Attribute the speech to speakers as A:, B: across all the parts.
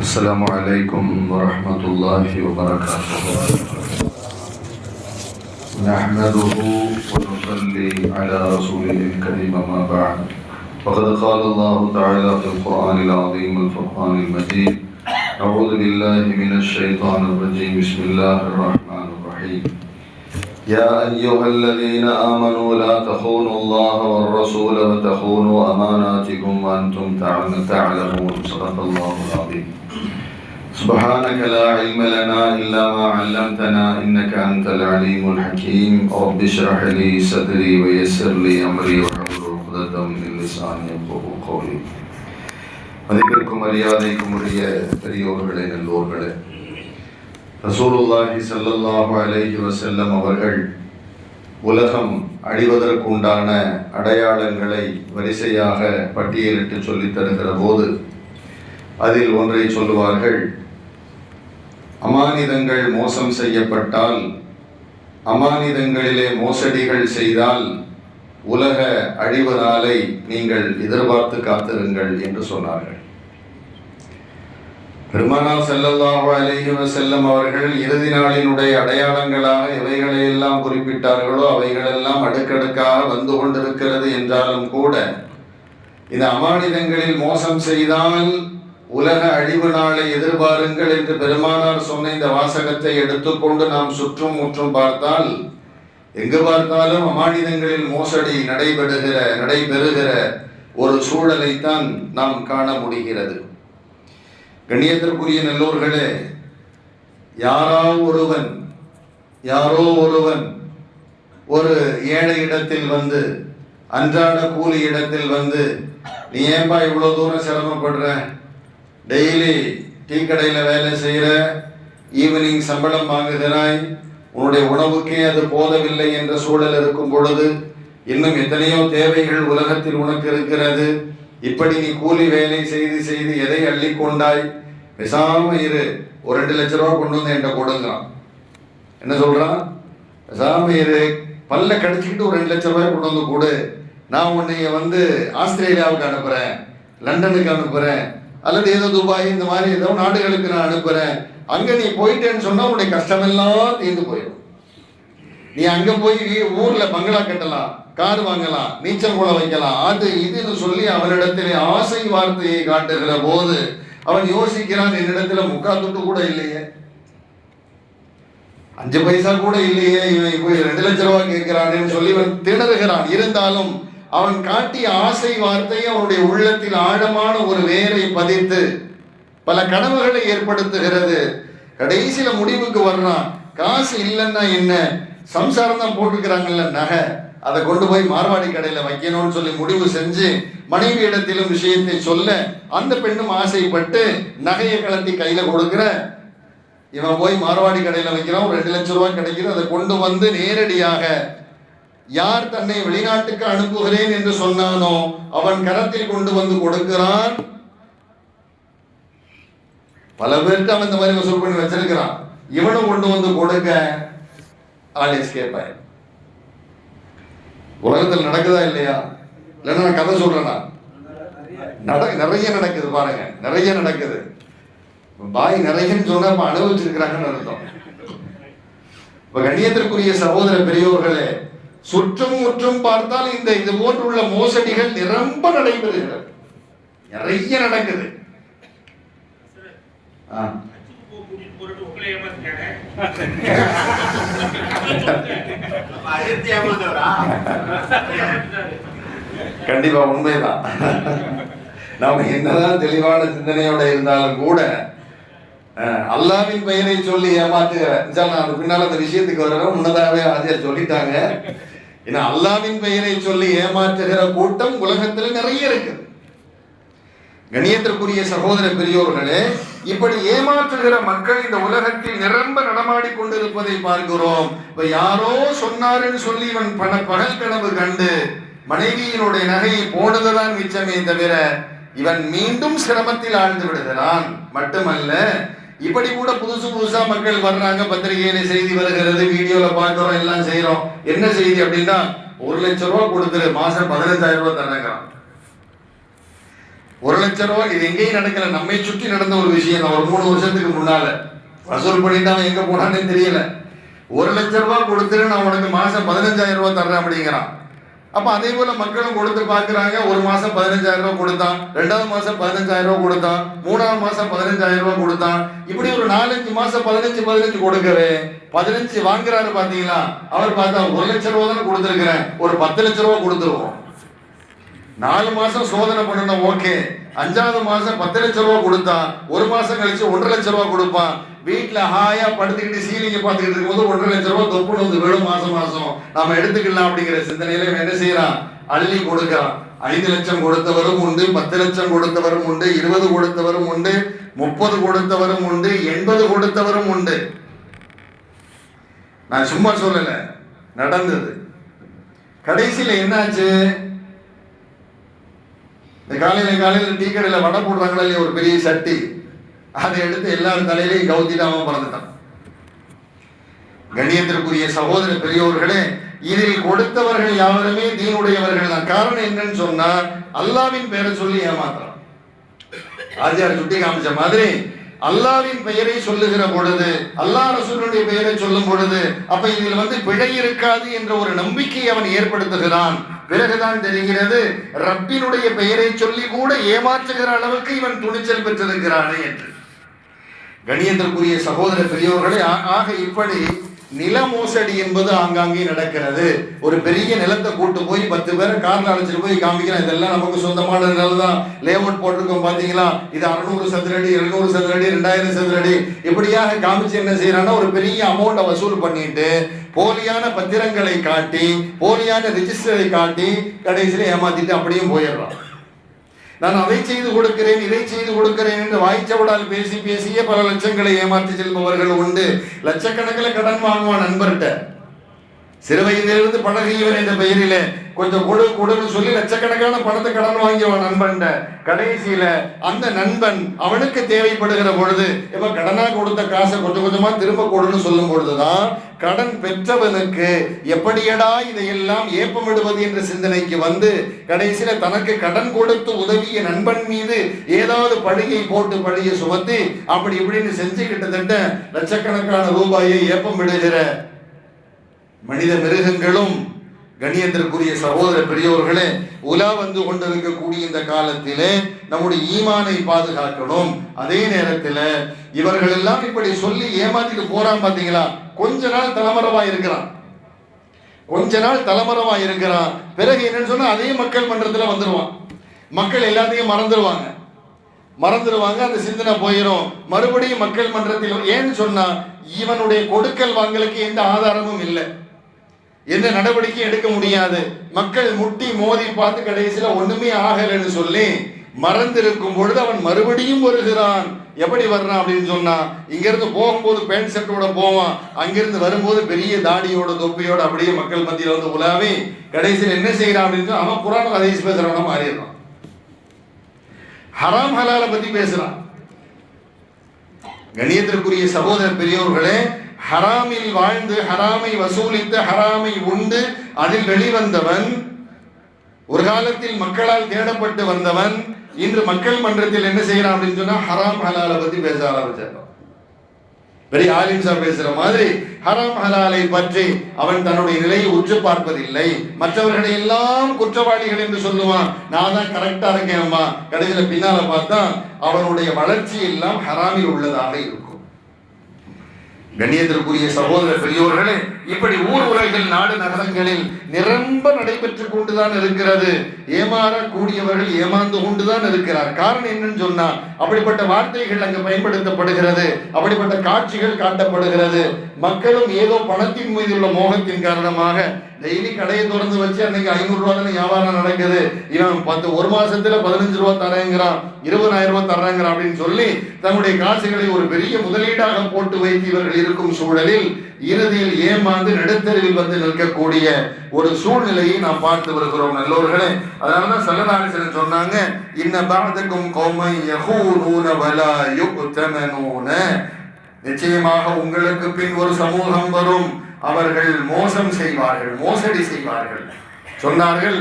A: السلام عليكم ورحمة الله وبركاته. نحمده ونصلي على رسوله الكريم ما بعد. وقد قال الله تعالى في القرآن العظيم الفرقان المجيد أعوذ بالله من الشيطان الرجيم. بسم الله الرحمن الرحيم. يا أيها الذين آمنوا لا تخونوا الله والرسول وتخونوا أماناتكم وأنتم تعلم- تعلمون صدق الله العظيم سبحانك لا علم لنا إلا ما علمتنا إنك أنت العليم الحكيم رب اشرح لي صدري ويسر لي أمري واحلل عقدة من لساني يفقهوا قولي மதிப்பிற்கும் மரியாதைக்கும் உரிய பெரியோர்களே நல்லோர்களே ரசூலுல்லாஹி சல்லல்லாஹு அலேஹி வசல்லம் அவர்கள் உலகம் அழிவதற்குண்டான அடையாளங்களை வரிசையாக பட்டியலிட்டு சொல்லித் தருகிற போது அதில் ஒன்றை சொல்லுவார்கள். அமானிதங்கள் மோசம் செய்யப்பட்டால் அமானிதங்களிலே மோசடிகள் செய்தால் உலக அழிவு நாளை நீங்கள் எதிர்பார்த்து காத்திருங்கள் என்று சொன்னார்கள். பெருமானார் செல்லல்லாஹு அலைஹி வசல்லம் அவர்கள் இறுதி நாளினுடைய அடையாளங்களாக எவைகளை எல்லாம் குறிப்பிட்டார்களோ அவைகளெல்லாம் அடுக்கடுக்காக வந்து கொண்டிருக்கிறது என்றாலும் கூட இந்த அமானிதங்களில் மோசம் செய்தால் உலக அழிவு நாளை எதிர்பாருங்கள் என்று பெருமானார் சொன்ன இந்த வாசகத்தை எடுத்துக்கொண்டு நாம் சுற்றும் முற்றும் பார்த்தால் எங்கு பார்த்தாலும் அமானிதங்களில் மோசடி நடைபெறுகிற நடைபெறுகிற ஒரு சூழலைத்தான் நாம் காண முடிகிறது. கண்ணியத்திற்குரிய நல்லோர்களே யாரோ ஒருவன் யாரோ ஒருவன் ஒரு ஏழை இடத்தில் வந்து அன்றாட கூலி இடத்தில் வந்து நீ ஏன்பா இவ்வளோ தூரம் சிரமப்படுற? டெய்லி டீ கடையில் வேலை செய்கிற ஈவினிங் சம்பளம் வாங்குகிறாய் உன்னுடைய உணவுக்கே அது போதவில்லை என்ற சூழல் இருக்கும் பொழுது இன்னும் எத்தனையோ தேவைகள் உலகத்தில் உனக்கு இருக்கிறது. இப்படி நீ கூலி வேலை செய்து செய்து எதை அள்ளிக்கொண்டாய் பேசாம இரு. ஒரு ரெண்டு லட்ச ரூபா கொண்டு வந்து என்கிட்ட கொடுங்கிறான். என்ன சொல்றான்? பேசாம இரு. பல்ல கடிச்சிக்கிட்டு ஒரு ரெண்டு லட்ச ரூபாய் கொண்டு வந்து கொடு. நான் உன்னைய வந்து ஆஸ்திரேலியாவுக்கு அனுப்புறேன். லண்டனுக்கு அனுப்புறேன். அல்லது ஏதோ துபாய் இந்த மாதிரி ஏதோ நாடுகளுக்கு நான் அனுப்புறேன். அங்க நீ போயிட்டேன்னு சொன்னா உன்னுடைய கஷ்டமெல்லாம் தீர்ந்து போயிடும். நீ அங்க போய் ஊரில் ஊர்ல பங்களா கட்டலாம் கார் வாங்கலாம் நீச்சல் குளம் வைக்கலாம். அது இதுன்னு சொல்லி அவனிடத்திலே ஆசை வார்த்தையை காட்டுகிற போது அவன் யோசிக்கிறான் என்னிடத்துல முக்கா துட்டு கூட இல்லையே. அஞ்சு பைசா கூட இல்லையே இவன் போய் ரெண்டு லட்ச ரூபா கேட்கிறானேன்னு சொல்லி இவன் திணறுகிறான். இருந்தாலும் அவன் காட்டிய ஆசை வார்த்தை அவனுடைய உள்ளத்தில் ஆழமான ஒரு வேரை பதித்து பல கனவுகளை ஏற்படுத்துகிறது. கடைசியில முடிவுக்கு வர்றான். காசு இல்லைன்னா என்ன? சம்சாரம் தான் போட்டுக்கிறாங்கல்ல நகை. அதை கொண்டு போய் மார்வாடி கடையில வைக்கணும்னு சொல்லி முடிவு செஞ்சு மனைவி இடத்திலும் விஷயத்தை சொல்ல அந்த பெண்ணும் ஆசைப்பட்டு நகையை கலட்டி கையில கொடுக்கிற இவன் போய் மார்வாடி கடையில வைக்கிறான் ஒரு ரெண்டு லட்சம் ரூபாய் கிடைக்கிறது அதை கொண்டு வந்து நேரடியாக யார் தன்னை வெளிநாட்டுக்கு அனுப்புகிறேன் என்று சொன்னானோ அவன் கரத்தில் கொண்டு வந்து கொடுக்கிறான். பல பேருக்கு அவன் இந்த மாதிரி வசூல் பண்ணி வச்சிருக்கிறான். இவனும் கொண்டு வந்து கொடுக்க ஆள் எஸ்கேப் ஆயிடும் உலகத்தில் நடக்குதா இல்லையா? இல்லைன்னா நான் கதை சொல்றேனா? நட நிறைய நடக்குது பாருங்க. நிறைய நடக்குது. பாய் நிறையன்னு சொன்னா இப்ப அனுபவிச்சிருக்கிறாங்கன்னு அர்த்தம். இப்ப கண்ணியத்திற்குரிய சகோதர பெரியோர்களே சுற்றும் முற்றும் பார்த்தால் இந்த இது போன்றுள்ள மோசடிகள் நிரம்ப நடைபெறுகிறது. நிறைய நடக்குது. ஆ. கண்டிப்பா உண்மைதான் நாம என்னதான் தெளிவான சிந்தனையோட இருந்தாலும் கூட அல்லாவின் பெயரை சொல்லி ஏமாத்துகிற நான் அது பின்னால அந்த விஷயத்துக்கு வரணும் முன்னதாகவே ஆசிரியர் சொல்லிட்டாங்க ஏன்னா அல்லாவின் பெயரை சொல்லி ஏமாற்றுகிற கூட்டம் உலகத்துல நிறைய இருக்கு கணியத்திற்குரிய சகோதர பெரியோர்களே இப்படி ஏமாற்றுகிற மக்கள் இந்த உலகத்தில் நிரம்ப நடமாடி கொண்டிருப்பதை பார்க்கிறோம். இப்ப யாரோ சொன்னாருன்னு சொல்லி இவன் பண பகல் கனவு கண்டு மனைவியினுடைய நகையை போனதுதான் மிச்சமே தவிர இவன் மீண்டும் சிரமத்தில் ஆழ்ந்து விடுகிறான். மட்டுமல்ல இப்படி கூட புதுசு புதுசா மக்கள் வர்றாங்க பத்திரிகையில செய்தி வருகிறது வீடியோல பார்க்கிறோம் எல்லாம் செய்யறோம் என்ன செய்தி அப்படின்னா ஒரு லட்சம் ரூபாய் கொடுத்துரு மாசம் பதினஞ்சாயிரம் ரூபாய் தர்றாங்க ஒரு லட்சம் ரூபா இது எங்கேயும் நடக்கல. நம்மை சுற்றி நடந்த ஒரு விஷயம். தான் ஒரு மூணு வருஷத்துக்கு முன்னால. வசூல் பண்ணிட்டு அவன் எங்க போனான்னு தெரியல. ஒரு லட்சம் ரூபா கொடுத்துட்டு நான் உனக்கு மாசம் பதினஞ்சாயிரம் ரூபாய் தர்றேன் அப்படிங்கிறான். அப்ப அதே போல மக்களும் கொடுத்து பாக்குறாங்க ஒரு மாசம் பதினஞ்சாயிரம் ரூபாய் கொடுத்தான். ரெண்டாவது மாசம் பதினஞ்சாயிரம் ரூபாய் கொடுத்தான். மூணாவது மாசம் பதினஞ்சாயிரம் ரூபாய் கொடுத்தான். இப்படி ஒரு நாலஞ்சு மாசம் பதினஞ்சு பதினஞ்சு கொடுக்கவே பதினஞ்சு வாங்குறாரு பாத்தீங்களா? அவர் பார்த்தா ஒரு லட்சம் ரூபாய் தானே கொடுத்துருக்கிறேன். ஒரு பத்து லட்சம் ரூபாய் கொடுத்துருவோம். நாலு மாசம் சோதனை பண்ணணும் ஓகே. அஞ்சாவது மாசம் பத்து லட்சம் ரூபா கொடுத்தான் ஒரு மாசம் கழிச்சு ஒன்றரை லட்சம் ரூபா கொடுப்பான். வீட்டுல ஹாயா படுத்துக்கிட்டு சீலிங்க பார்த்துக்கிட்டு இருக்கும்போது ஒன்றரை லட்சம் ரூபா தொப்புன்னு வந்து வேணும் மாசம் மாசம். நாம எடுத்துக்கலாம் அப்படிங்கிற சிந்தனையில என்ன செய்யறான்? அள்ளி கொடுக்கிறான். ஐந்து லட்சம் கொடுத்தவரும் உண்டு பத்து லட்சம் கொடுத்தவரும் உண்டு இருபது கொடுத்தவரும் உண்டு முப்பது கொடுத்தவரும் உண்டு எண்பது கொடுத்தவரும் உண்டு. நான் சும்மா சொல்லல நடந்தது. கடைசியில என்னாச்சு? இந்த காலையில் காலையில் டீ கடையில் வடை போடுறாங்களா இல்லையா ஒரு பெரிய சட்டி? அதை எடுத்து எல்லாரும் தலையிலையும் கவுத்திட்டு பறந்துட்டான். பிறந்துட்டான் சகோதர பெரியோர்களே இதில் கொடுத்தவர்கள் யாருமே தீனுடையவர்கள் தான். காரணம் என்னன்னு சொன்னா அல்லாவின் பெயரை சொல்லி ஏமாத்துறான். ஆர்ஜியார் சுட்டி காமிச்ச மாதிரி அல்லாவின் பெயரை சொல்லுகிற பொழுது அல்லாஹ் ரசூலுடைய பெயரை சொல்லும் பொழுது அப்ப இதில் வந்து பிழை இருக்காது என்ற ஒரு நம்பிக்கை அவன் ஏற்படுத்துகிறான். பிறகுதான் தெரிகிறது. ரப்பினுடைய பெயரை சொல்லி கூட ஏமாற்றுகிற அளவுக்கு இவன் துணிச்சல் பெற்றிருக்கிறானே என்று. கணியத்திற்குரிய சகோதர பெரியோர்களே ஆக இப்படி நில மோசடி என்பது ஆங்காங்கே நடக்கிறது. ஒரு பெரிய நிலத்தை கூட்டு போய் பத்து பேரை கார்ல அழைச்சிட்டு போய் காமிக்கிறோம் இதெல்லாம் நமக்கு சொந்தமான நிலம் தான் லேஅவுட் போட்டிருக்கோம் பாத்தீங்களா? இது அறுநூறு சதுரடி எழுநூறு சதுரடி ரெண்டாயிரம் சதுரடி. இப்படியாக காமிச்சு என்ன செய்யறான்னா ஒரு பெரிய அமௌண்ட்டை வசூல் பண்ணிட்டு போலியான பத்திரங்களை காட்டி போலியான ரிஜிஸ்டரை காட்டி கடைசியில ஏமாத்திட்டு அப்படியும் போயிடுறான். நான் அதை செய்து கொடுக்கிறேன் இதை செய்து கொடுக்கிறேன் என்று வாய்ச்சவடால் பேசி பேசியே பல லட்சங்களை ஏமாற்றி செல்பவர்கள் உண்டு. லட்சக்கணக்கில் கடன் வாங்குவான் நண்பர்கிட்ட. சிறு வயதிலிருந்து பழகியவர் என்ற பெயரில கொஞ்சம் கொடு கொடுன்னு சொல்லி லட்சக்கணக்கான பணத்தை கடன் வாங்கியவன் நண்பன் கடைசியில அந்த நண்பன் அவனுக்கு தேவைப்படுகிற பொழுது இப்ப கடனா கொடுத்த காசை கொஞ்சம் கொஞ்சமா திரும்ப கொடுன்னு சொல்லும் பொழுதுதான் கடன் பெற்றவனுக்கு எப்படியடா இதையெல்லாம் ஏப்பமிடுவது என்ற சிந்தனைக்கு வந்து கடைசியில தனக்கு கடன் கொடுத்து உதவிய நண்பன் மீது ஏதாவது பழியை போட்டு பழியை சுமத்தி அப்படி இப்படின்னு செஞ்சு கிட்டத்தட்ட லட்சக்கணக்கான ரூபாயை ஏப்பமிடுகிற மனித மிருகங்களும் கணியத்திற்குரிய சகோதர பெரியோர்களே உலா வந்து கொண்டிருக்கக்கூடிய இந்த காலத்திலே நம்முடைய ஈமானை பாதுகாக்கணும். அதே நேரத்தில் இவர்கள் எல்லாம் இப்படி சொல்லி ஏமாத்திட்டு போறான் பாத்தீங்களா? கொஞ்ச நாள் தலைமறைவா இருக்கிறான். கொஞ்ச நாள் தலைமறைவா இருக்கிறான். பிறகு என்னன்னு சொன்னா அதே மக்கள் மன்றத்துல வந்துருவான். மக்கள் எல்லாத்தையும் மறந்துடுவாங்க மறந்துடுவாங்க அந்த சிந்தனை போயிடும் மறுபடியும் மக்கள் மன்றத்தில் ஏன்னு சொன்னா இவனுடைய கொடுக்கல் வாங்கலுக்கு எந்த ஆதாரமும் இல்லை. எந்த நடவடிக்கையும் எடுக்க முடியாது. மக்கள் முட்டி மோதி பார்த்து கடைசியில ஒண்ணுமே ஆகலைன்னு சொல்லி மறந்திருக்கும் பொழுது அவன் மறுபடியும் வருகிறான். எப்படி வர்றான் அப்படின்னு சொன்னா இங்கிருந்து போகும்போது பேண்ட் ஷர்ட்டோட போவான். அங்கிருந்து வரும்போது பெரிய தாடியோட தொப்பியோட அப்படியே மக்கள் மத்தியில் வந்து உலாவி கடைசியில் என்ன செய்யறான் அப்படின்னு சொன்னா அவன் குரான் ஹதீஸ் பேசுறவன மாறிடுறான். ஹராம் ஹலால பத்தி பேசுறான். கணியத்திற்குரிய சகோதர பெரியோர்களே ஹராமில் வாழ்ந்து ஹராமை வசூலித்து ஹராமை உண்டு அதில் வெளிவந்தவன் ஒரு காலத்தில் மக்களால் தேடப்பட்டு வந்தவன் இன்று மக்கள் மன்றத்தில் என்ன செய்யறான் அப்படின்னு சொன்னா ஹராம் ஹலால பத்தி பேச ஆரம்பிச்சான். பெரிய ஆலிம்சா பேசுற மாதிரி ஹராம் ஹலாலை பற்றி அவன் தன்னுடைய நிலையை உற்று பார்ப்பதில்லை. மற்றவர்களை எல்லாம் குற்றவாளிகள் என்று சொல்லுவான். நான் தான் கரெக்டா இருக்கேன் அம்மா. கடைசியில பின்னால பார்த்தா அவனுடைய வளர்ச்சி எல்லாம் ஹராமில் உள்ளதாக இருக்கும். கண்ணியத்திற்குரிய சகோதர பெரியோர்களே இப்படி ஊர் உலகில் நாடு நகரங்களில் நிரம்ப நடைபெற்றுக் கொண்டுதான் இருக்கிறது. ஏமாறக்கூடியவர்கள் ஏமாந்து கொண்டுதான் இருக்கிறார். காரணம் என்னன்னு சொன்னா அப்படிப்பட்ட வார்த்தைகள் அங்கு பயன்படுத்தப்படுகிறது. அப்படிப்பட்ட காட்சிகள் காட்டப்படுகிறது. மக்களும் ஏதோ பணத்தின் மீது உள்ள மோகத்தின் காரணமாக டெய்லி கடையை திறந்து வச்சு அன்னைக்கு ஐநூறு ரூபா தானே வியாபாரம் நடக்குது. இவன் பத்து ஒரு மாசத்துல பதினஞ்சு ரூபா தரேங்கிறான் இருபதாயிரம் ரூபாய் தர்றாங்கிறான் அப்படின்னு சொல்லி தன்னுடைய காசுகளை ஒரு பெரிய முதலீடாக போட்டு வைத்து இவர்கள் இருக்கும் சூழலில் இறுதியில் ஏமாந்து நடுத்தருவில் வந்து நிற்கக்கூடிய ஒரு சூழ்நிலையை நாம் பார்த்து வருகிறோம் நல்லோர்களே. அதனாலதான் சல்லதாரிசன் சொன்னாங்க இன்ன பாரதக்கும் கோமை யகூனூன வலா யுக்தமனூன. நிச்சயமாக உங்களுக்கு பின் ஒரு சமூகம் வரும். அவர்கள் மோசம் செய்வார்கள் மோசடி செய்வார்கள். சொன்னார்கள்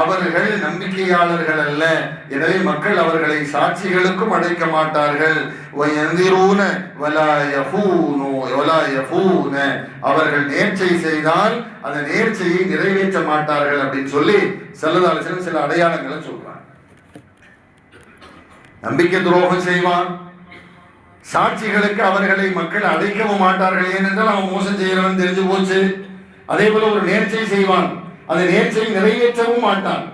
A: அவர்கள் நம்பிக்கையாளர்கள் அல்ல. எனவே மக்கள் அவர்களை சாட்சிகளுக்கும் அழைக்க மாட்டார்கள். வலா அவர்கள் நேர்ச்சை செய்தால் அந்த நேர்ச்சையை நிறைவேற்ற மாட்டார்கள் அப்படின்னு சொல்லி செல்லதாலசன் சில அடையாளங்களை சொல்றாங்க. நம்பிக்கை துரோகம் செய்வான். சாட்சிகளுக்கு அவர்களை மக்கள் அழைக்கவும் மாட்டார்கள் ஏனென்றால் அவன் மோசம் செய்கிறவன் தெரிஞ்சு போச்சு. அதே போல ஒரு நேர்ச்சை செய்வான். அந்த நேர்ச்சையை நிறைவேற்றவும் மாட்டான்.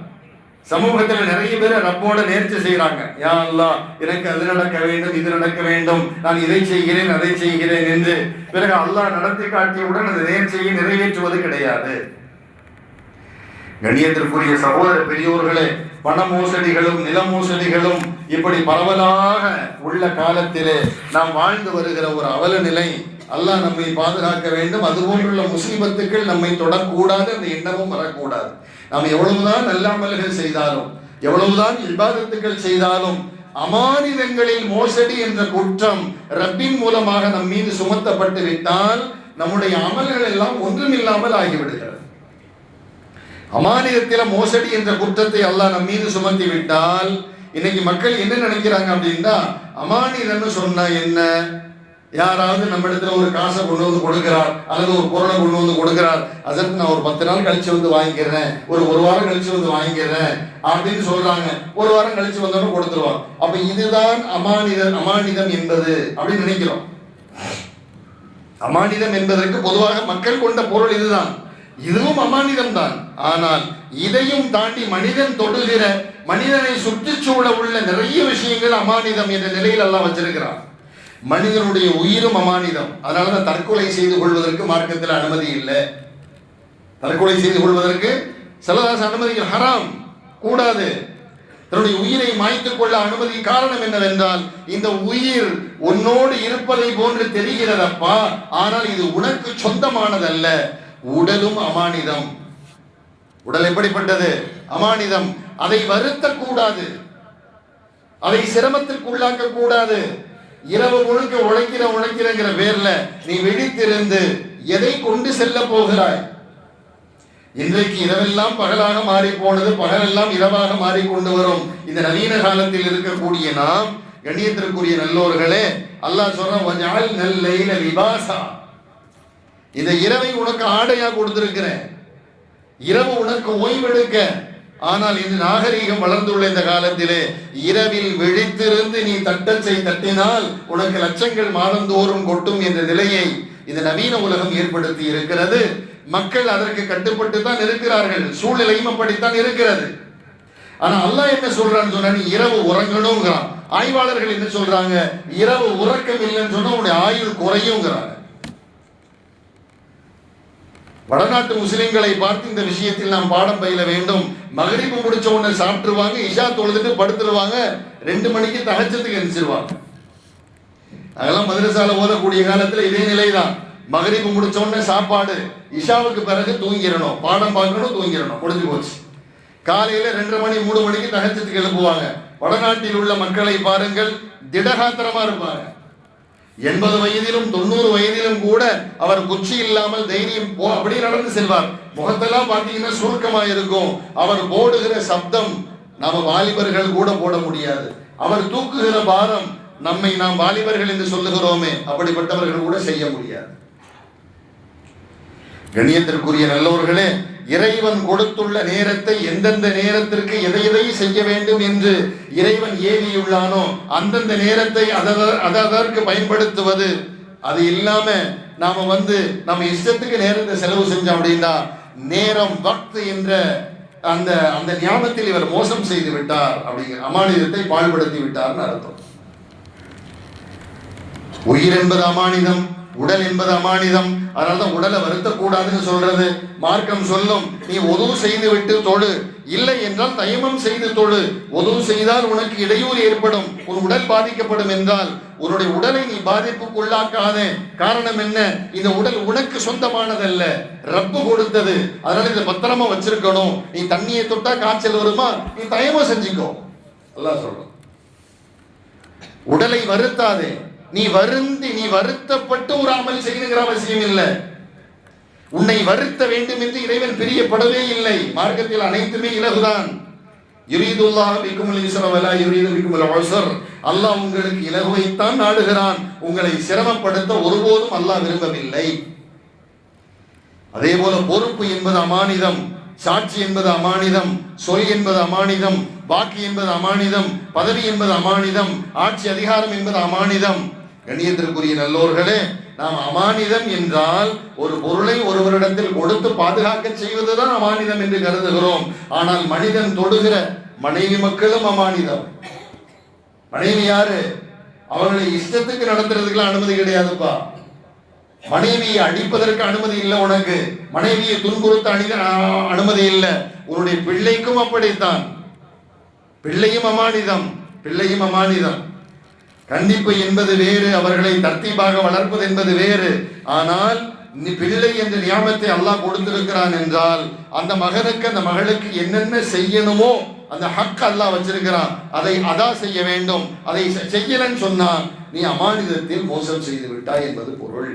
A: சமூகத்தில் நிறைய பேர் ரப்போட நேர்ச்சி செய்கிறாங்க யா அல்லாஹ் எனக்கு அது நடக்க வேண்டும் இது நடக்க வேண்டும். நான் இதை செய்கிறேன் அதை செய்கிறேன் என்று. பிறகு அல்லாஹ் நடத்தி காட்டியவுடன் அந்த நேர்ச்சியை நிறைவேற்றுவது கிடையாது. கணியத்திற்குரிய சகோதர பெரியோர்களே பண மோசடிகளும் நில மோசடிகளும் இப்படி பரவலாக உள்ள காலத்திலே நாம் வாழ்ந்து வருகிற ஒரு அவல நிலை. அல்லாஹ் நம்மை பாதுகாக்க வேண்டும். அதுபோன்றுள்ள முசீபத்துக்கள் நம்மை தொடக்கூடாது அந்த எண்ணமும் வரக்கூடாது. நாம் எவ்வளவுதான் நல்ல அமல்கள் செய்தாலும் எவ்வளவுதான் இபாதத்துக்கள் செய்தாலும் அமானிதங்களில் மோசடி என்ற குற்றம் ரப்பின் மூலமாக நம் மீது சுமத்தப்பட்டு விட்டால் நம்முடைய அமல்கள் எல்லாம் ஒன்றுமில்லாமல் ஆகிவிடுகிறது. அமானிதத்தில மோசடி என்ற குற்றத்தை அல்லாஹ் நம் மீது சுமத்தி விட்டால் இன்னைக்கு மக்கள் என்ன நினைக்கிறாங்க அப்படின்னா அமானிதன்னு சொன்னா என்ன? யாராவது நம்ம இடத்துல ஒரு காசை கொண்டு வந்து கொடுக்கிறார் அல்லது ஒரு பொருளை கொண்டு வந்து கொடுக்கிறார் அதற்கு நான் ஒரு பத்து நாள் கழிச்சு வந்து வாங்கிக்கிறேன் ஒரு ஒரு வாரம் கழிச்சு வந்து வாங்கிக்கிறேன் அப்படின்னு சொல்றாங்க. ஒரு வாரம் கழிச்சு வந்தோன்னு கொடுத்துருவான் அப்ப இதுதான் அமானிதம் அமானிதம் என்பது அப்படின்னு நினைக்கிறோம். அமானிதம் என்பதற்கு பொதுவாக மக்கள் கொண்ட பொருள் இதுதான். இதுவும் அமானிதம் தான் ஆனால் இதையும் தாண்டி மனிதன் தொடுகிற மனிதனை சுற்றிச்சூழ உள்ள நிறைய விஷயங்கள் அமானிதம் என்ற நிலையில் எல்லாம் வச்சிருக்கிறான். மனிதனுடைய உயிரும் அமானிதம். அதனாலதான் தற்கொலை செய்து கொள்வதற்கு மார்க்கத்தில் அனுமதி இல்லை. தற்கொலை செய்து கொள்வதற்கு செல்லதாச அனுமதிகள் ஹராம் கூடாது. தன்னுடைய உயிரை மாய்த்துக் கொள்ள அனுமதி காரணம் என்னவென்றால் இந்த உயிர் உன்னோடு இருப்பதை போன்று தெரிகிறதப்பா ஆனால் இது உனக்கு சொந்தமானதல்ல. உடலும் அமானிதம். உடல் எப்படிப்பட்டது? அமானிதம். அதை வருத்த கூடாது அதை சிரமத்திற்கு உள்ளாக்க கூடாது இரவு முழுக்க உழைக்கிற உழைக்கிறங்கிற பேர்ல நீ விழித்திருந்து எதை கொண்டு செல்ல போகிறாய்? இன்றைக்கு இரவெல்லாம் பகலாக மாறி போனது பகலெல்லாம் இரவாக மாறி கொண்டு வரும். இந்த நவீன காலத்தில் இருக்கக்கூடிய நாம் கண்ணியத்திற்குரிய நல்லோர்களே அல்லாஹ் சொல்றான் "வஜஅல் நல்-லைல லிபாசா. இந்த இரவை உனக்கு ஆடையா கொடுத்திருக்கிறேன். இரவு உனக்கு ஓய்வெடுக்க. ஆனால் இந்த நாகரீகம் வளர்ந்துள்ள இந்த காலத்திலே இரவில் விழித்திருந்து நீ தட்டச்சை தட்டினால் உனக்கு லட்சங்கள் மாதந்தோறும் கொட்டும் என்ற நிலையை இந்த நவீன உலகம் ஏற்படுத்தி இருக்கிறது. மக்கள் அதற்கு கட்டுப்பட்டு தான் இருக்கிறார்கள். சூழ்நிலையும் அப்படித்தான் இருக்கிறது. ஆனா அல்லாஹ் என்ன சொல்றான்னு சொன்னா நீ இரவு உறங்கணுங்கிறான் ஆய்வாளர்கள் என்ன சொல்றாங்க? இரவு உறக்கம் இல்லைன்னு சொன்னா உன்னுடைய ஆயுள் குறையுங்கிறாங்க வடநாட்டு முஸ்லிம்களை பார்த்து இந்த விஷயத்தில் நாம் பாடம் பயில வேண்டும். மகரிப்பு முடிச்ச உடனே சாப்பிட்டுருவாங்க இஷா தொழுதுட்டு படுத்துருவாங்க ரெண்டு மணிக்கு தகச்சத்துக்கு எந்திரிச்சிருவாங்க. அதெல்லாம் மதுரசால ஓதக்கூடிய காலத்துல இதே நிலைதான். மகரிப்பு முடிச்ச உடனே சாப்பாடு இஷாவுக்கு பிறகு தூங்கிடணும். பாடம் பார்க்கணும் தூங்கிடணும். முடிஞ்சு போச்சு. காலையில ரெண்டரை மணி மூணு மணிக்கு தகச்சத்துக்கு எழுப்புவாங்க. வடநாட்டில் உள்ள மக்களை பாருங்கள் திடகாத்திரமா இருப்பாங்க. எண்பது வயதிலும் தொண்ணூறு வயதிலும் கூட அவர் குச்சி இல்லாமல் தைரியம் போ அப்படி நடந்து செல்வார். முகத்தெல்லாம் பார்த்தீங்கன்னா சுருக்கமா இருக்கும். அவர் போடுகிற சப்தம் நாம வாலிபர்கள் கூட போட முடியாது. அவர் தூக்குகிற பாரம் நம்மை நாம் வாலிபர்கள் என்று சொல்லுகிறோமே அப்படிப்பட்டவர்கள் கூட செய்ய முடியாது. கணியத்திற்குரிய நல்லவர்களே இறைவன் கொடுத்துள்ள நேரத்தை எந்தெந்த நேரத்திற்கு எதை எதை செய்ய வேண்டும் என்று இறைவன் ஏவியுள்ளானோ அந்தந்த நேரத்தை அதற்கு பயன்படுத்துவது. அது இல்லாம நாம வந்து நம்ம இஷ்டத்துக்கு நேரத்தை செலவு செஞ்சோம் அப்படின்னா நேரம் வக்து என்ற அந்த அந்த ஞானத்தில் இவர் மோசம் செய்து விட்டார் அப்படிங்கிற அமானிதத்தை பாழ்படுத்தி விட்டார்னு அர்த்தம். உயிர் என்பது அமானிதம். உடல் என்பது அமானிதம். அதனாலதான் உடலை வருத்தக்கூடாதுன்னு சொல்றது. மார்க்கம் சொல்லும் நீ உதவு செய்து விட்டு தொழு. இல்லை என்றால் தயமம் செய்து தொழு. உதவு செய்தால் உனக்கு இடையூறு ஏற்படும். உன் உடல் பாதிக்கப்படும் என்றால் உன்னுடைய உடலை நீ பாதிப்புக்குள்ளாக்காதே. காரணம் என்ன? இந்த உடல் உனக்கு சொந்தமானதல்ல. ரப்பு கொடுத்தது. அதனால இதை பத்திரமா வச்சிருக்கணும். நீ தண்ணியை தொட்டா காய்ச்சல் வருமா? நீ தயமம் செஞ்சுக்கோ. எல்லாம் சொல்றோம் உடலை வருத்தாதே. நீ வருந்தி நீ வருத்தப்பட்டு ஒரு அமல் செய்யணுங்கிற அவசியம் இல்லை. உன்னை வருத்த வேண்டும் என்று இறைவன் பிரியப்படவே இல்லை. மார்க்கத்தில் அனைத்துமே இலகுதான். யுரீதுல்லாஹ் பிக்குமுல் யுஸ்ர யுரீது பிக்குமுல் அல்லாஹ் உங்களுக்கு இலகுவைத்தான் நாடுகிறான். உங்களை சிரமப்படுத்த ஒருபோதும் அல்லாஹ் விரும்பவில்லை. அதே போல பொறுப்பு என்பது அமானிதம் சாட்சி என்பது அமானிதம் சொல் என்பது அமானிதம் வாக்கு என்பது அமானிதம் பதவி என்பது அமானிதம் ஆட்சி அதிகாரம் என்பது அமானிதம். கண்ணியத்திற்குரிய நல்லோர்களே நாம் அமானிதம் என்றால் ஒரு பொருளை ஒருவரிடத்தில் கொடுத்து பாதுகாக்க செய்வதுதான் அமானிதம் என்று கருதுகிறோம். ஆனால் மனிதன் தொடுகிற மனைவி மக்களும் அமானிதம். மனைவி யாரு? அவர்களை இஷ்டத்துக்கு நடத்துறதுக்குலாம் அனுமதி கிடையாதுப்பா. மனைவியை அடிப்பதற்கு அனுமதி இல்லை உனக்கு. மனைவியை துன்புறுத்த அணித அனுமதி இல்லை. உன்னுடைய பிள்ளைக்கும் அப்படித்தான். பிள்ளையும் அமானிதம். பிள்ளையும் அமானிதம். கண்டிப்பு என்பது வேறு அவர்களை தர்த்தீபாக வளர்ப்பது என்பது வேறு. ஆனால் நீ பிள்ளை என்ற நியாமத்தை அல்லாஹ் கொடுத்திருக்கிறான் என்றால் அந்த மகனுக்கு அந்த மகளுக்கு என்னென்ன செய்யணுமோ அந்த ஹக் அல்லாஹ் வச்சிருக்கிறான். அதை அதா செய்ய வேண்டும். அதை செய்யலன்னு சொன்னா நீ அமானிதத்தில் மோசம் செய்து விட்டாய் என்பது பொருள்.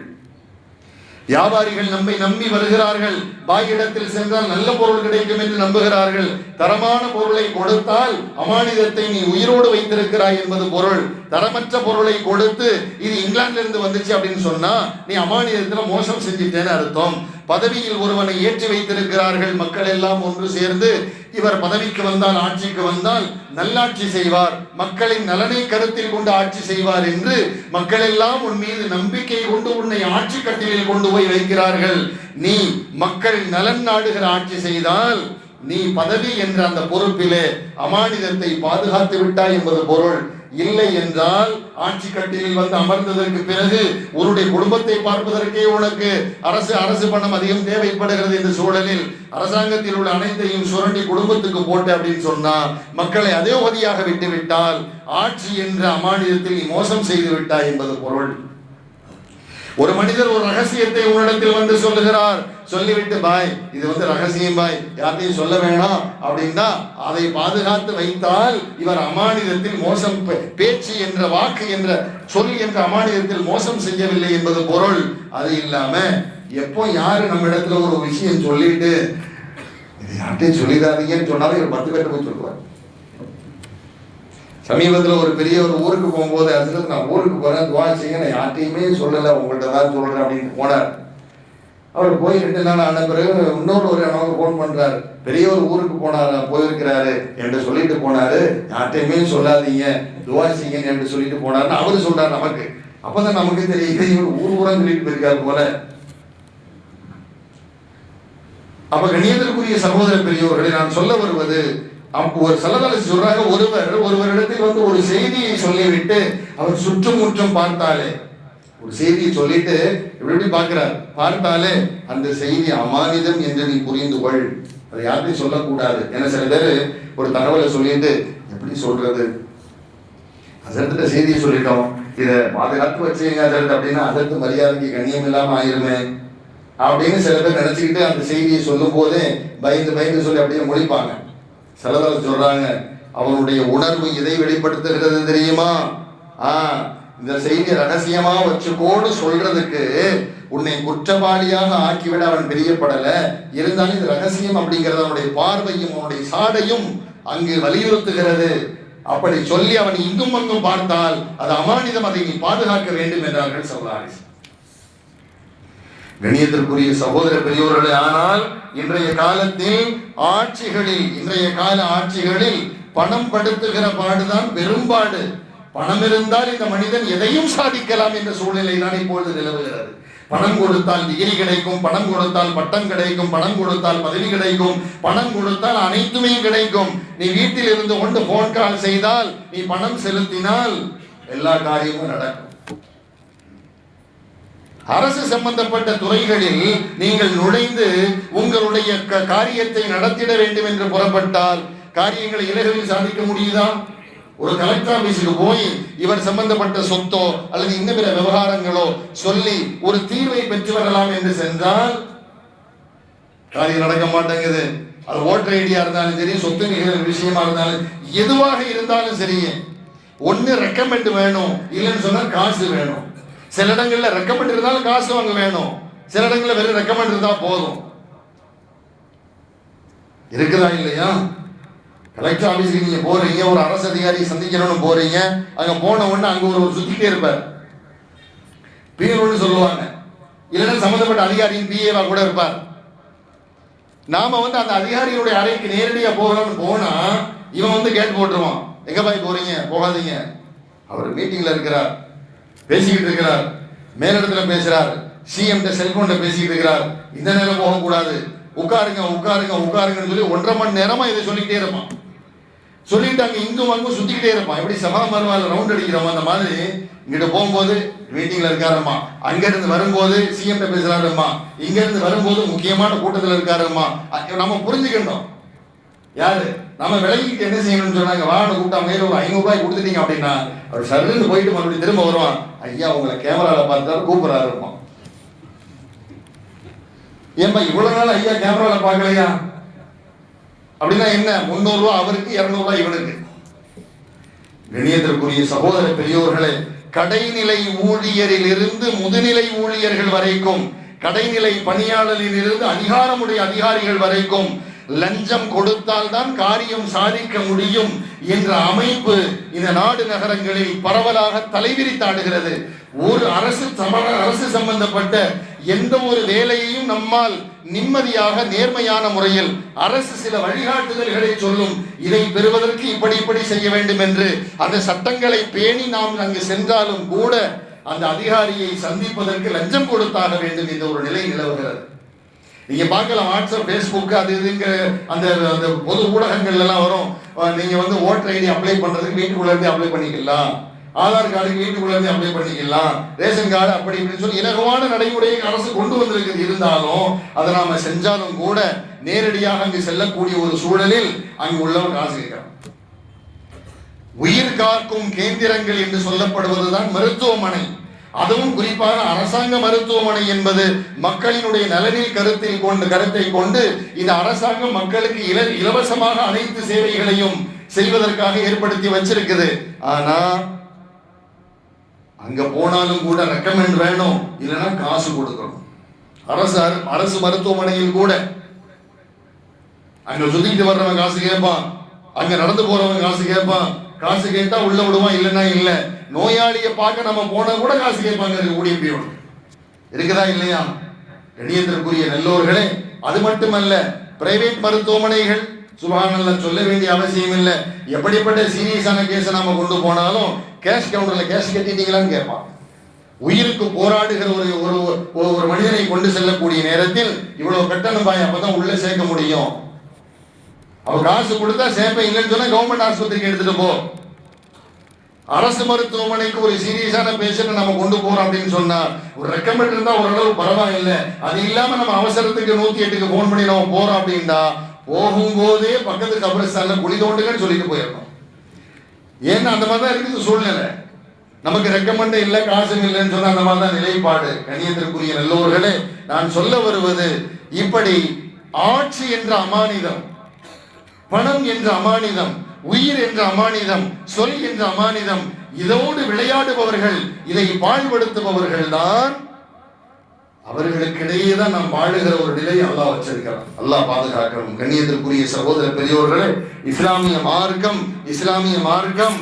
A: வியாபாரிகள் நம்மை நம்பி வருகிறார்கள். பாயிடத்தில் சென்றால் நல்ல பொருள் கிடைக்கும் என்று நம்புகிறார்கள். தரமான பொருளை கொடுத்தால் அமானிதத்தை நீ உயிரோடு வைத்திருக்கிறாய் என்பது பொருள். தரமற்ற பொருளை கொடுத்து இது இங்கிலாந்துல இருந்து வந்துச்சு அப்படின்னு சொன்னா நீ அமானிதத்துல மோசம் செஞ்சிட்டேன்னு அர்த்தம். பதவியில் ஒருவனை ஏற்றி வைத்திருக்கிறார்கள் மக்கள் எல்லாம் ஒன்று சேர்ந்து இவர் பதவிக்கு வந்தால் ஆட்சிக்கு வந்தால் நல்லாட்சி செய்வார். மக்களின் நலனை கருத்தில் கொண்டு ஆட்சி செய்வார் என்று மக்கள் எல்லாம் உன் மீது நம்பிக்கை கொண்டு உன்னை ஆட்சி கட்டிலில் கொண்டு போய் வைக்கிறார்கள். நீ மக்கள் நலன் நாடுகிற ஆட்சி செய்தால் நீ பதவி என்ற அந்த பொறுப்பிலே அமானிதத்தை பாதுகாத்து விட்டாய் என்பது பொருள். இல்லை என்றால் ஆட்சி கட்டிலில் வந்து அமர்ந்ததற்கு பிறகு உன்னுடைய குடும்பத்தை பார்ப்பதற்கே உனக்கு அரசு அரசு பணம் அதிகம் தேவைப்படுகிறது என்ற சூழலில் அரசாங்கத்தில் உள்ள அனைத்தையும் சுரண்டி குடும்பத்துக்கு போட்டு அப்படின்னு சொன்னா மக்களை அதே உதவியாக விட்டுவிட்டால் ஆட்சி என்ற அமானியத்தில் நீ மோசம் செய்து விட்டாய் என்பது பொருள். ஒரு மனிதர் ஒரு ரகசியத்தை உன்னிடத்தில் வந்து சொல்லுகிறார். சொல்லிவிட்டு பாய் இது வந்து ரகசியம் பாய். யார்ட்டையும் சொல்ல வேணாம். அப்படின்னா அதை பாதுகாத்து வைத்தால் இவர் அமானிதத்தில் மோசம் பேச்சு என்ற வாக்கு என்ற சொல் என்ற அமானிதத்தில் மோசம் செய்யவில்லை என்பது பொருள். அது இல்லாம எப்போ யாரு நம்ம இடத்துல ஒரு விஷயம் சொல்லிட்டு இது யார்ட்டையும் சொல்லிடாதீங்கன்னு சொன்னாலும் இவர் பத்து பேர்ட்ட போய் சொல்லுவார். சமீபத்தில் ஒரு பெரிய ஒரு ஊருக்கு போகும்போது அதுல நான் ஊருக்கு போகிறேன் துவா செய்ய நான் யார்ட்டையுமே சொல்லலை உங்கள்கிட்ட தான் சொல்கிறேன் அப்படின்னு போனார். அவர் போய் ரெண்டு நாள் ஆன பிறகு இன்னொரு ஒரு நமக்கு ஃபோன் பண்ணுறாரு பெரிய ஒரு ஊருக்கு போனார் போயிருக்கிறாரு என்று சொல்லிட்டு போனார். யார்ட்டையுமே சொல்லாதீங்க துவா செய்யுங்க என்று சொல்லிட்டு போனாருன்னு அவரு சொல்கிறார் நமக்கு. அப்போ தான் நமக்கு தெரியுது இவர் ஊர் ஊரம் சொல்லிட்டு போயிருக்காரு போல. அப்போ கணியத்திற்குரிய சகோதர பெரியவர்களை நான் சொல்ல வருவது அப்போ ஒரு சல்லதால சொல்றாங்க ஒருவர் ஒருவரிடத்தில் வந்து ஒரு செய்தியை சொல்லிவிட்டு அவர் சுற்றும் முற்றும் பார்த்தாலே ஒரு செய்தியை சொல்லிட்டு இப்படி இப்படி பார்க்கிறார் பார்த்தாலே அந்த செய்தி அமானிதம் என்று நீ புரிந்து கொள். அதை யார்ட்டையும் சொல்லக்கூடாது. ஏன்னா சில பேர் ஒரு தகவலை சொல்லிட்டு எப்படி சொல்றது? அதற்கு செய்தியை சொல்லிட்டோம். இதை பாதுகாத்து வச்சுங்க அதற்கு அப்படின்னா அதற்கு மரியாதைக்கு கண்ணியம் இல்லாம ஆயிருமே. அப்படின்னு சில பேர் நினைச்சுக்கிட்டு அந்த செய்தியை சொல்லும் போதே பயந்து பயந்து சொல்லி அப்படியே முடிப்பாங்க சிலதர் சொல்றாங்க அவனுடைய உணர்வு எதை வெளிப்படுத்துகிறது தெரியுமா? ஆ இந்த செய்தி ரகசியமா வச்சுக்கோடு சொல்றதுக்கு உன்னை குற்றவாளியாக ஆக்கிவிட அவன் பிரியப்படல. இருந்தாலும் இது ரகசியம் அப்படிங்கிறது அவனுடைய பார்வையும் அவனுடைய சாடையும் அங்கு வலியுறுத்துகிறது. அப்படி சொல்லி அவன் இங்கும் அங்கும் பார்த்தால் அது அமானிதம் அதை நீ பாதுகாக்க வேண்டும் என்றார்கள் சொல்றார்கள் கணியத்திற்குரிய சகோதர பெரியோர்களே ஆனால் இன்றைய காலத்தில் ஆட்சிகளில் இன்றைய கால ஆட்சிகளில் பணம் படுத்துகிற பாடுதான் பெரும்பாடு. பணம் இருந்தால் இந்த மனிதன் எதையும் சாதிக்கலாம் என்ற சூழ்நிலை தான் இப்பொழுது நிலவுகிறது. பணம் கொடுத்தால் டிகிரி கிடைக்கும் பணம் கொடுத்தால் பட்டம் கிடைக்கும் பணம் கொடுத்தால் பதவி கிடைக்கும் பணம் கொடுத்தால் அனைத்துமே கிடைக்கும். நீ வீட்டில் இருந்து கொண்டு போன் கால் செய்தால் நீ பணம் செலுத்தினால் எல்லா காரியமும் நடக்கும். அரசு சம்பந்தப்பட்ட துறைகளில் நீங்கள் நுழைந்து உங்களுடைய க- காரியத்தை நடத்திட வேண்டும் என்று புறப்பட்டால் காரியங்களை இலகுவில் சாதிக்க முடியுதா? ஒரு கலெக்டர் ஆபீஸுக்கு போய் இவர் சம்பந்தப்பட்ட சொத்தோ அல்லது இன்னும் பிற விவகாரங்களோ சொல்லி ஒரு தீர்வை பெற்று வரலாம் என்று சென்றால் காரியம் நடக்க மாட்டேங்குது. அது ஓட்டர் ஐடியா இருந்தாலும் சரி சொத்து நிகழ்வு விஷயமா இருந்தாலும் எதுவாக இருந்தாலும் சரி ஒன்று ரெக்கமெண்ட் வேணும் இல்லைன்னு சொன்னால் காசு வேணும். சில இடங்களில் ரெக்கமெண்ட் இருந்தாலும் காசு வாங்க வேணும். சில இடங்களில் வெறும் ரெக்கமெண்ட் இருந்தா போதும். இருக்குதா இல்லையா? கலெக்டர் ஆஃபீஸுக்கு நீங்க போறீங்க ஒரு அரசு அதிகாரியை சந்திக்கணும்னு போறீங்க அங்க போன உடனே அங்க ஒரு சுத்திட்டே இருப்பார். பிஏன்னு சொல்லுவாங்க. இல்லைன்னா சம்மந்தப்பட்ட அதிகாரியின் பிஏவா கூட இருப்பார். நாம வந்து அந்த அதிகாரியுடைய அறைக்கு நேரடியா போகலாம்னு போனா இவன் வந்து கேட் போட்டுருவான். எங்க போய் போறீங்க? போகாதீங்க. அவர் மீட்டிங்ல இருக்கிறார். பேசிக்கிட்டு இருக்கிறார் மேலிடத்துல பேசுறார். சிஎம் செல்போன்ல பேசிக்கிட்டு இருக்கிறார் இந்த நேரம் போகக்கூடாது. உட்காருங்க உட்காருங்க உட்காருங்கன்னு சொல்லி ஒன்றரை மணி நேரமா இதை சொல்லிக்கிட்டே இருப்பான். சொல்லிட்டு அங்க இங்கும் அங்கும் சுத்திக்கிட்டே இருப்பான். எப்படி சபா மருவால ரவுண்ட் அடிக்கிறோம் அந்த மாதிரி இங்கிட்ட போகும்போது மீட்டிங்ல இருக்காருமா அங்க இருந்து வரும்போது சிஎம் பேசுறாருமா இங்க இருந்து வரும்போது முக்கியமான கூட்டத்தில் இருக்காருமா நம்ம புரிஞ்சுக்கணும் யாரு? நம்ம விலகிட்டு என்ன செய்யணும்னு சொன்னாங்க. வான்னு கூப்பிட்டா மேல ஒரு ஐநூறு ரூபாய் கொடுத்துட்டீங்க அப்படின்னா அவர் சருன்னு போயிட்டு மறுபடியும் திரும்ப வருவான். ஐயா உங்களை கேமராவில் பார்த்தாரு கூப்பிடுறாரு இருப்பான் ஏன்பா இவ்வளவு நாள் ஐயா கேமராவில் பார்க்கலையா? அப்படின்னா என்ன? முந்நூறு அவருக்கு இரநூறுவா இவனுக்கு கணியத்திற்குரிய சகோதர பெரியோர்களே கடைநிலை ஊழியரில் இருந்து முதுநிலை ஊழியர்கள் வரைக்கும் கடைநிலை பணியாளரில் இருந்து அதிகாரமுடைய அதிகாரிகள் வரைக்கும் லஞ்சம் கொடுத்தால்தான் காரியம் சாதிக்க முடியும் என்ற அமைப்பு இந்த நாடு நகரங்களில் பரவலாக தலைவிரித்தாடுகிறது ஒரு அரசு சம அரசு சம்பந்தப்பட்ட எந்த ஒரு வேலையையும் நம்மால் நிம்மதியாக நேர்மையான முறையில் அரசு சில வழிகாட்டுதல்களை சொல்லும் இதை பெறுவதற்கு இப்படி இப்படி செய்ய வேண்டும் என்று அந்த சட்டங்களை பேணி நாம் அங்கு சென்றாலும் கூட அந்த அதிகாரியை சந்திப்பதற்கு லஞ்சம் கொடுத்தாக வேண்டும் என்ற ஒரு நிலை நிலவுகிறது. நீங்க பார்க்கலாம் வாட்ஸ்அப் ஃபேஸ்புக் அது இதுங்க அந்த அந்த பொது ஊடகங்கள் எல்லாம் வரும் நீங்க வந்து ஓட்டர் ஐடி அப்ளை பண்றதுக்கு வீட்டுக்குள்ள இருந்து அப்ளை பண்ணிக்கலாம். ஆதார் கார்டுக்கு வீட்டுக்குள்ள இருந்து அப்ளை பண்ணிக்கலாம். ரேஷன் கார்டு அப்படி இப்படின்னு சொல்லி இலகுவான நடைமுறையை அரசு கொண்டு வந்திருக்கிறது இருந்தாலும் அதை நாம செஞ்சாலும் கூட நேரடியாக அங்கு செல்லக்கூடிய ஒரு சூழலில் அங்கு உள்ளவன் காசு கேட்கிறான் உயிர் காக்கும் கேந்திரங்கள் என்று சொல்லப்படுவதுதான் மருத்துவமனை. அதுவும் குறிப்பாக அரசாங்க மருத்துவமனை என்பது மக்களினுடைய நலனில் கருத்தில் கொண்டு கருத்தை கொண்டு இந்த அரசாங்கம் மக்களுக்கு இல இலவசமாக அனைத்து சேவைகளையும் செய்வதற்காக ஏற்படுத்தி வச்சிருக்குது. ஆனா அங்க போனாலும் கூட ரெக்கமெண்ட் வேணும் இல்லைன்னா காசு கொடுக்கணும். அரசு அரசு மருத்துவமனையில் கூட அங்க சுத்திட்டு வர்றவன் காசு கேட்பான் அங்க நடந்து போறவன் காசு கேட்பான். காசு கேட்டா உள்ள விடுவான் இல்லைன்னா இல்லை. நோயாளியை பார்க்க நம்ம போனா கூட காசு கேட்பாங்க ஊழிய பிரிவு இருக்குதா இல்லையா? கணியத்திற்குரிய நல்லோர்களே அது மட்டுமல்ல பிரைவேட் மருத்துவமனைகள் சுபானல்ல சொல்ல வேண்டிய அவசியம் இல்லை. எப்படிப்பட்ட சீரியஸான கேஸை நாம கொண்டு போனாலும் கேஷ் கவுண்டர்ல கேஷ் கட்டிட்டீங்களான்னு கேட்பான். உயிருக்கு போராடுகிற ஒரு ஒரு ஒரு- மனிதனை கொண்டு செல்லக்கூடிய நேரத்தில் இவ்வளவு கட்டணம் பாய் அப்பதான் உள்ள சேர்க்க முடியும். அவர் காசு கொடுத்தா சேர்ப்பேன் இல்லைன்னு சொன்னா கவர்மெண்ட் ஆஸ்பத்திரிக்கு எடுத்துட்டு போ. அரசு மருத்துவமனைக்கு ஒரு சீரியஸான பேஷண்ட் நம்ம கொண்டு போறோம் அப்படின்னு சொன்னா ஒரு ரெக்கமெண்ட் இருந்தா ஓரளவு பரவாயில்ல. அது இல்லாம நம்ம அவசரத்துக்கு நூத்தி எட்டுக்கு போன் பண்ணி நம்ம போறோம் அப்படின்னா போகும்போதே பக்கத்து கபரிஸ்தான்ல குழி தோண்டுங்கன்னு சொல்லிட்டு போயிடணும். ஏன்னா அந்த மாதிரி தான் இருக்குது சூழ்நிலை. நமக்கு ரெக்கமெண்ட் இல்லை காசும் இல்லைன்னு சொன்னா அந்த மாதிரி தான் நிலைப்பாடு. கணியத்திற்குரிய நல்லோர்களே நான் சொல்ல வருவது இப்படி ஆட்சி என்ற அமானிதம் பணம் என்ற அமானிதம் உயிர் என்ற அமானிதம் சொல் என்ற அமானிதம் இதோடு விளையாடுபவர்கள் இதை பாழ்படுத்துபவர்கள் தான் அவர்களுக்கிடையே தான் நாம் வாழுகிற ஒரு நிலையை அல்லாஹ் வச்சிருக்கிறான். அல்லாஹ் பாதுகாக்கணும். கண்ணியத்திற்குரிய சகோதர பெரியோர்களே இஸ்லாமிய மார்க்கம் இஸ்லாமிய மார்க்கம்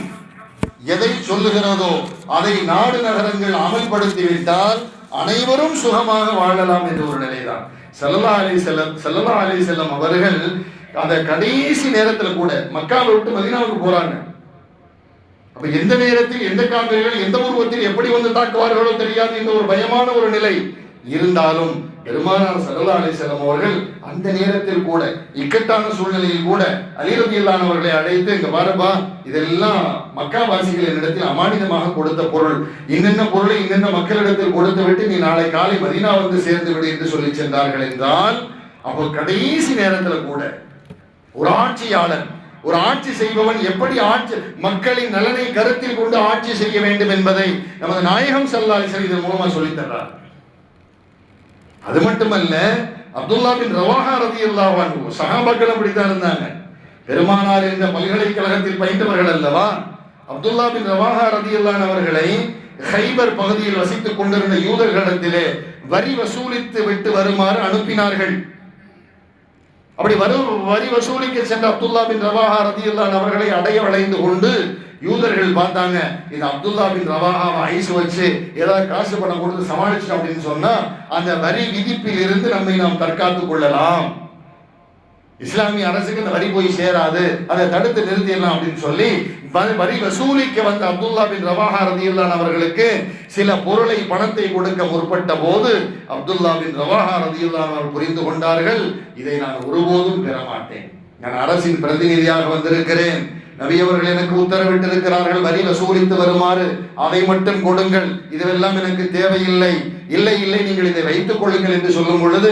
A: எதை சொல்லுகிறதோ அதை நாடு நகரங்கள் அமல்படுத்திவிட்டால் அனைவரும் சுகமாக வாழலாம் என்ற ஒரு நிலைதான். செல்லல்லா அலி செல்லம் செல்லல்லா அலி செல்லம் அவர்கள் அந்த கடைசி நேரத்தில் கூட மக்காவை விட்டு மதினாவுக்கு போறாங்க. அப்ப எந்த நேரத்தில் எந்த காவிரிகள் எந்த உருவத்தில் எப்படி வந்து தாக்குவார்களோ தெரியாது இந்த ஒரு பயமான ஒரு நிலை இருந்தாலும் பெருமானார் சல்லா அலிசல்லம் அவர்கள் அந்த நேரத்தில் கூட இக்கட்டான சூழ்நிலையில் கூட அலிரதியில்லானவர்களை அழைத்து இங்க பாருப்பா இதெல்லாம் மக்கா என்னிடத்தில் அமானிதமாக கொடுத்த பொருள். இன்னென்ன பொருளை இன்னென்ன மக்களிடத்தில் கொடுத்து விட்டு நீ நாளை காலை மதினா வந்து சேர்ந்து விடு என்று சொல்லி சென்றார்கள் என்றால் அப்போ கடைசி நேரத்தில் கூட ஒரு ஆட்சியாளன் ஒரு ஆட்சி செய்பவன் எப்படி ஆட்சி மக்களின் நலனை கருத்தில் கொண்டு ஆட்சி செய்ய வேண்டும் என்பதை நமது நாயகம் சல்லாஹ் இதன் மூலமா சொல்லித்தர்றார் அது மட்டுமல்ல அப்துல்லா பின் ரவாஹா ரதி இல்லாவான் சஹாபாக்கள் அப்படித்தான் இருந்தாங்க. பெருமானார் என்ற பல்கலைக்கழகத்தில் பயின்றவர்கள் அல்லவா? அப்துல்லா பின் ரவாஹா ரதி அவர்களை ஹைபர் பகுதியில் வசித்துக் கொண்டிருந்த யூதர்களிடத்திலே வரி வசூலித்து விட்டு வருமாறு அனுப்பினார்கள். அப்படி வரு வரி வசூலிக்க சென்ற அப்துல்லா பின் ரவாஹா ரதியுல்லான் அவர்களை அடைய வளைந்து கொண்டு யூதர்கள் பார்த்தாங்க இது அப்துல்லா பின் ரவாஹாவை ஐசு வச்சு ஏதாவது காசு பணம் கொடுத்து சமாளிச்சிட்டோம் அப்படின்னு சொன்னா அந்த வரி விதிப்பில் இருந்து நம்மை நாம் தற்காத்துக் கொள்ளலாம். இஸ்லாமிய அரசுக்கு இந்த வரி போய் சேராது. அதை தடுத்து நிறுத்திடலாம் அப்படின்னு சொல்லி வரி வசூலிக்க வந்த அப்துல்லா பின் ரவாஹா ரதியுல்லான் அவர்களுக்கு சில பொருளை பணத்தை கொடுக்க முற்பட்ட போது அப்துல்லா பின் ரவாஹா ரதியுல்லான் அவர்கள் புரிந்து கொண்டார்கள் இதை நான் ஒருபோதும் பெற மாட்டேன் நான் அரசின் பிரதிநிதியாக வந்திருக்கிறேன். நவியவர்கள் எனக்கு எனக்கு உத்தரவிட்டிருக்கிறார்கள் வரி வசூலித்து வருமாறு. அதை மட்டும் கொடுங்கள். இதுவெல்லாம் எனக்கு தேவையில்லை. இல்லை இல்லை நீங்கள் இதை வைத்துக் கொள்ளுங்கள் என்று சொல்லும் பொழுது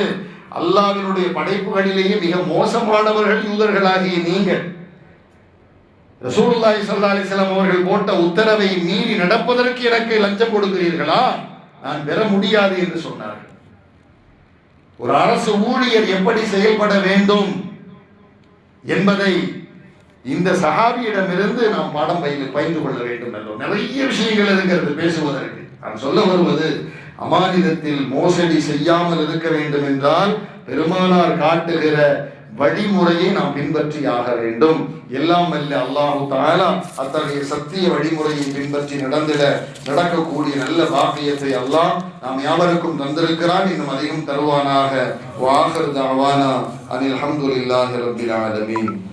A: அல்லாவினுடைய படைப்புகளிலேயே மிக மோசமானவர்கள் யூதர்களாகிய நீங்கள். ரசூலுல்லாஹி ஸல்லல்லாஹு அலைஹி அவர்கள் போட்ட உத்தரவை மீறி நடப்பதற்கு எனக்கு லஞ்சம் கொடுக்கிறீர்களா? நான் பெற முடியாது என்று சொன்னார்கள். ஒரு அரசு ஊழியர் எப்படி செயல்பட வேண்டும் என்பதை இந்த சஹாபியிடமிருந்து நாம் பாடம் பயிர் பயின்று கொள்ள வேண்டும் என்றோம் நிறைய விஷயங்கள் இருக்கிறது பேசுவதற்கு. நான் சொல்ல வருவது அமானிதத்தில் மோசடி செய்யாமல் இருக்க வேண்டும் என்றால் பெருமானார் காட்டுகிற வழிமுறையை நாம் பின்பற்றி ஆக வேண்டும். எல்லாம் வல்ல அல்லாஹு தாலா அத்தகைய சத்திய வழிமுறையை பின்பற்றி நடந்திட நடக்கக்கூடிய நல்ல பாக்கியத்தை அல்லாஹ் நாம் யாவருக்கும் தந்திருக்கிறான். இன்னும் அதிகம் தருவானாக. வாகர் தாவானா அனில் அல்ஹம்துலில்லாஹி ரபில் ஆலமீன்.